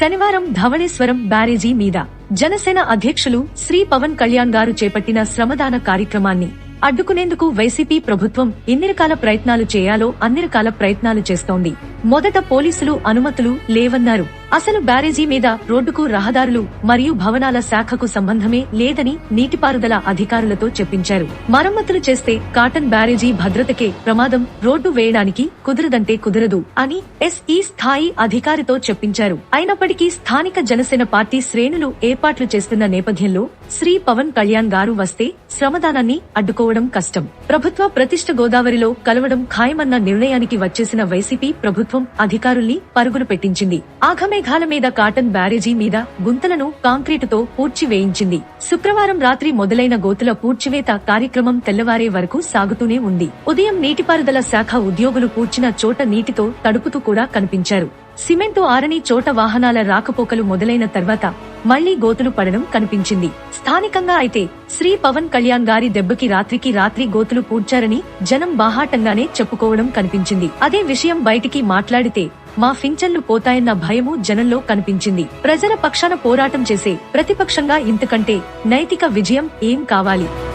శనివారం ధవళేశ్వరం బ్యారేజీ మీద జనసేన అధ్యక్షులు శ్రీ పవన్ కళ్యాణ్ గారు చేపట్టిన శ్రమదాన కార్యక్రమాన్ని అడ్డుకునేందుకు వైసీపీ ప్రభుత్వం ఎన్ని రకాల ప్రయత్నాలు చేయాలో అన్ని రకాల ప్రయత్నాలు చేస్తోంది. మొదట పోలీసులు అనుమతులు లేవన్నారు. అసలు బ్యారేజీ మీద రోడ్డుకు రహదారులు మరియు భవనాల శాఖకు సంబంధమే లేదని నీటిపారుదల అధికారులతో చెప్పించారు. మరమ్మతులు చేస్తే కాటన్ బ్యారేజీ భద్రతకే ప్రమాదం రోడ్డు వేయడానికి కుదరదంటే కుదరదు అని ఎస్ఈ స్థాయి అధికారితో చెప్పించారు. అయినప్పటికీ స్థానిక జనసేన పార్టీ శ్రేణులు ఏర్పాట్లు చేస్తున్న నేపథ్యంలో శ్రీ పవన్ కళ్యాణ్ గారు వస్తే శ్రమదానాన్ని అడ్డుకోవడం కష్టం. ప్రభుత్వ ప్రతిష్ట గోదావరిలో కలవడం ఖాయమన్న నిర్ణయానికి వచ్చేసిన వైసీపీ ప్రభుత్వం అధికారుల్ని పరుగులు పెట్టించింది. ఆఘమేఘాల మీద కాటన్ బ్యారేజీ మీద గుంతలను కాంక్రీటుతో పూడ్చి వేయించింది శుక్రవారం రాత్రి మొదలైన గోతుల పూడ్చివేత కార్యక్రమం తెల్లవారే వరకు సాగుతూనే ఉంది. ఉదయం నీటిపారుదల శాఖ ఉద్యోగులు పూడ్చిన చోట నీటితో తడుపుతూ కూడా కనిపించారు. సిమెంటు ఆరని చోట వాహనాల రాకపోకలు మొదలైన తర్వాత మళ్ళీ గోతులు పడడం కనిపించింది. స్థానికంగా అయితే శ్రీ పవన్ కళ్యాణ్ గారి దెబ్బకి రాత్రికి రాత్రి గోతులు పూడ్చారని జనం బాహాటంగానే చెప్పుకోవడం కనిపించింది. అదే విషయం బయటికి మాట్లాడితే మా ఫించన్లు పోతాయన్న భయము జనంలో కనిపించింది. ప్రజల పక్షాన పోరాటం చేసే ప్రతిపక్షంగా ఇంతకంటే నైతిక విజయం ఏం కావాలి?